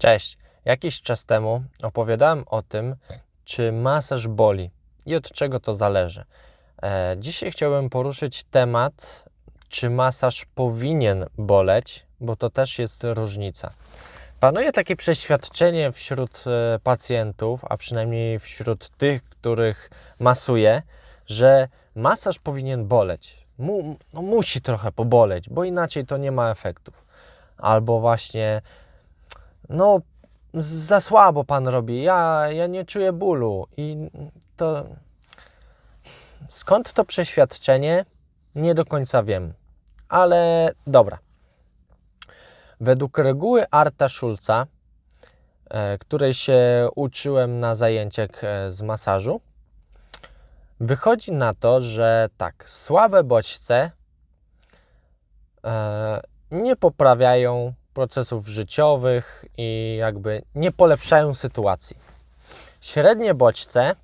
Cześć. Jakiś czas temu opowiadałem o tym, czy masaż boli i od czego to zależy. E, dzisiaj chciałbym poruszyć temat, czy masaż powinien boleć, bo to też jest różnica. Panuje takie przeświadczenie wśród e, pacjentów, a przynajmniej wśród tych, których masuję, że masaż powinien boleć. Mu, no musi trochę poboleć, bo inaczej to nie ma efektów. Albo właśnie, no za słabo pan robi, ja, ja nie czuję bólu. I to skąd to przeświadczenie? Nie do końca wiem. Ale dobra. Według reguły Arta Schulza, e, której się uczyłem na zajęciach e, z masażu, wychodzi na to, że tak, słabe bodźce e, nie poprawiają procesów życiowych i jakby nie polepszają sytuacji. Średnie bodźce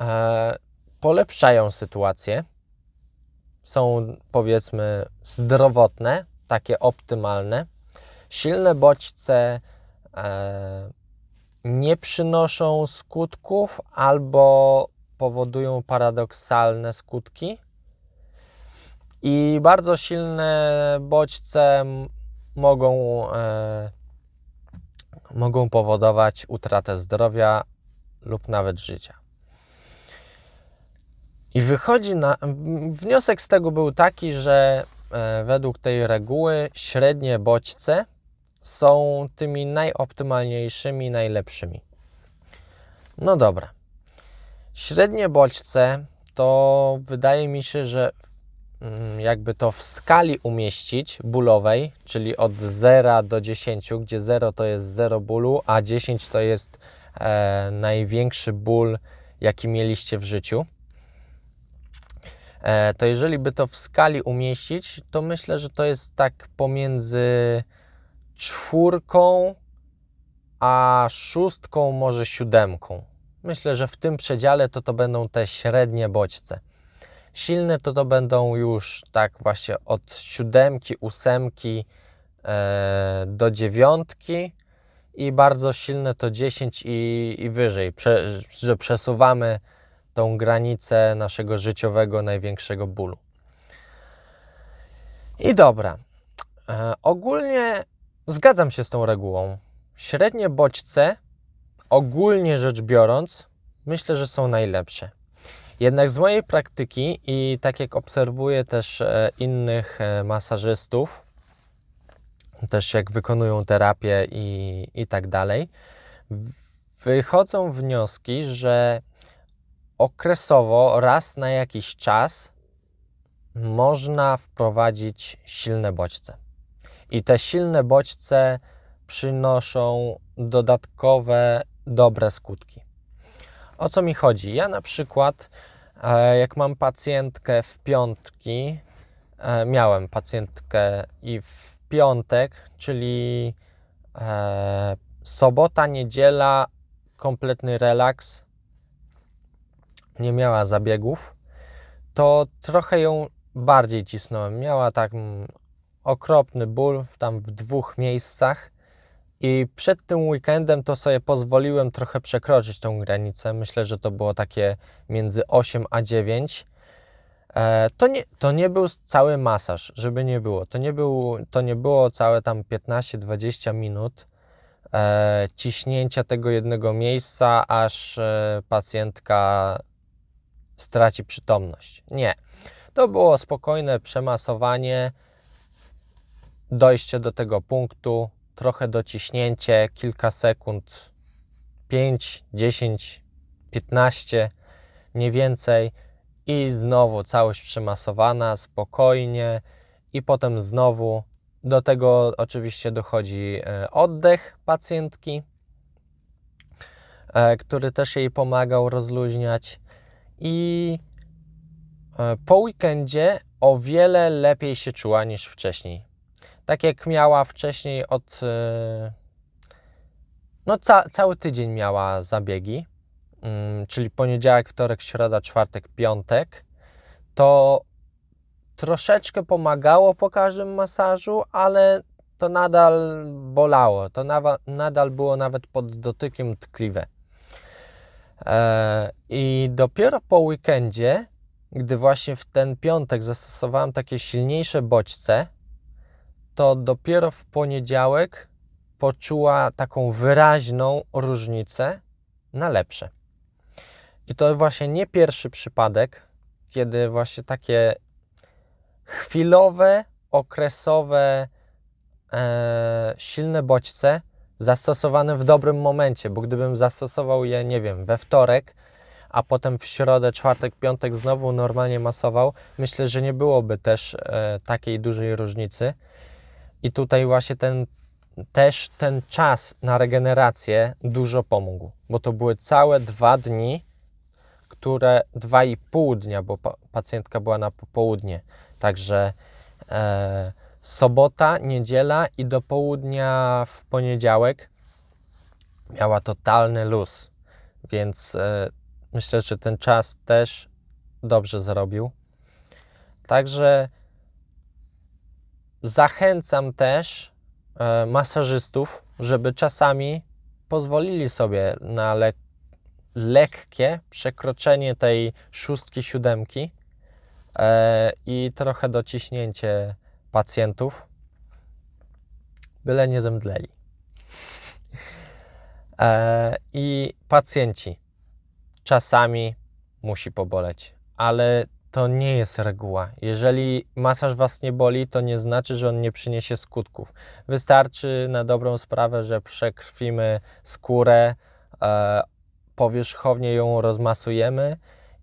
e, polepszają sytuację, są powiedzmy zdrowotne, takie optymalne. Silne bodźce e, nie przynoszą skutków albo powodują paradoksalne skutki. I bardzo silne bodźce mogą, e, mogą powodować utratę zdrowia lub nawet życia. I wychodzi na. Wniosek z tego był taki, że e, według tej reguły średnie bodźce są tymi najoptymalniejszymi, najlepszymi. No dobra. Średnie bodźce to wydaje mi się, że jakby to w skali umieścić bólowej, czyli od 0 do 10, gdzie 0 to jest 0 bólu, a 10 to jest e, największy ból, jaki mieliście w życiu. E, to jeżeli by to w skali umieścić, to myślę, że to jest tak pomiędzy czwórką a szóstką, może siódemką. Myślę, że w tym przedziale to to będą te średnie bodźce. Silne to to będą już tak właśnie od siódemki, ósemki e, do dziewiątki i bardzo silne to 10 i, i wyżej, Prze, że przesuwamy tą granicę naszego życiowego największego bólu. I dobra, e, ogólnie zgadzam się z tą regułą. Średnie bodźce, ogólnie rzecz biorąc, myślę, że są najlepsze. Jednak z mojej praktyki i tak jak obserwuję też e, innych e, masażystów, też jak wykonują terapię i, i tak dalej, wychodzą wnioski, że okresowo, raz na jakiś czas, można wprowadzić silne bodźce. I te silne bodźce przynoszą dodatkowe dobre skutki. O co mi chodzi? Ja na przykład, e, jak mam pacjentkę w piątki, e, miałem pacjentkę i w piątek, czyli e, sobota, niedziela, kompletny relaks, nie miała zabiegów, to trochę ją bardziej cisnąłem. Miała tak mm, okropny ból tam w dwóch miejscach. I przed tym weekendem to sobie pozwoliłem trochę przekroczyć tą granicę. Myślę, że to było takie między 8 a 9. E, to, nie, to nie był cały masaż, żeby nie było. To nie, był, to nie było całe tam 15-20 minut e, ciśnięcia tego jednego miejsca, aż e, pacjentka straci przytomność. Nie. To było spokojne przemasowanie, dojście do tego punktu, trochę dociśnięcie, kilka sekund, 5, 10, 15, nie więcej. I znowu całość przemasowana, spokojnie. I potem znowu do tego oczywiście dochodzi e, oddech pacjentki, e, który też jej pomagał rozluźniać. I e, po weekendzie o wiele lepiej się czuła niż wcześniej tak jak miała wcześniej od. e, No, ca cały tydzień miała zabiegi, mm, czyli poniedziałek, wtorek, środa, czwartek, piątek, to troszeczkę pomagało po każdym masażu, ale to nadal bolało. To nadal było nawet pod dotykiem tkliwe. E, I dopiero po weekendzie, gdy właśnie w ten piątek zastosowałem takie silniejsze bodźce, to dopiero w poniedziałek poczuła taką wyraźną różnicę na lepsze. I to właśnie nie pierwszy przypadek, kiedy właśnie takie chwilowe, okresowe, e, silne bodźce zastosowane w dobrym momencie, bo gdybym zastosował je, nie wiem, we wtorek, a potem w środę, czwartek, piątek znowu normalnie masował, myślę, że nie byłoby też e, takiej dużej różnicy. I tutaj właśnie ten też ten czas na regenerację dużo pomógł, bo to były całe dwa dni, które dwa i pół dnia, bo pa, pacjentka była na popołudnie. Także e, sobota, niedziela i do południa w poniedziałek miała totalny luz, więc e, myślę, że ten czas też dobrze zrobił. Także zachęcam też e, masażystów, żeby czasami pozwolili sobie na le lekkie przekroczenie tej szóstki, siódemki e, i trochę dociśnięcie pacjentów, byle nie zemdleli. E, I pacjenci czasami musi poboleć, ale to nie jest reguła. Jeżeli masaż Was nie boli, to nie znaczy, że on nie przyniesie skutków. Wystarczy na dobrą sprawę, że przekrwimy skórę, e, powierzchownie ją rozmasujemy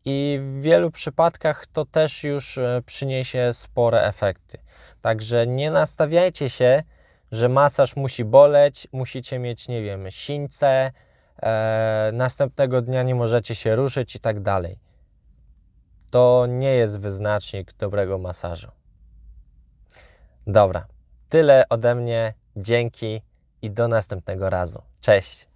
i w wielu przypadkach to też już e, przyniesie spore efekty. Także nie nastawiajcie się, że masaż musi boleć, musicie mieć, nie wiem, sińce, e, następnego dnia nie możecie się ruszyć i tak dalej. To nie jest wyznacznik dobrego masażu. Dobra, tyle ode mnie. Dzięki i do następnego razu. Cześć.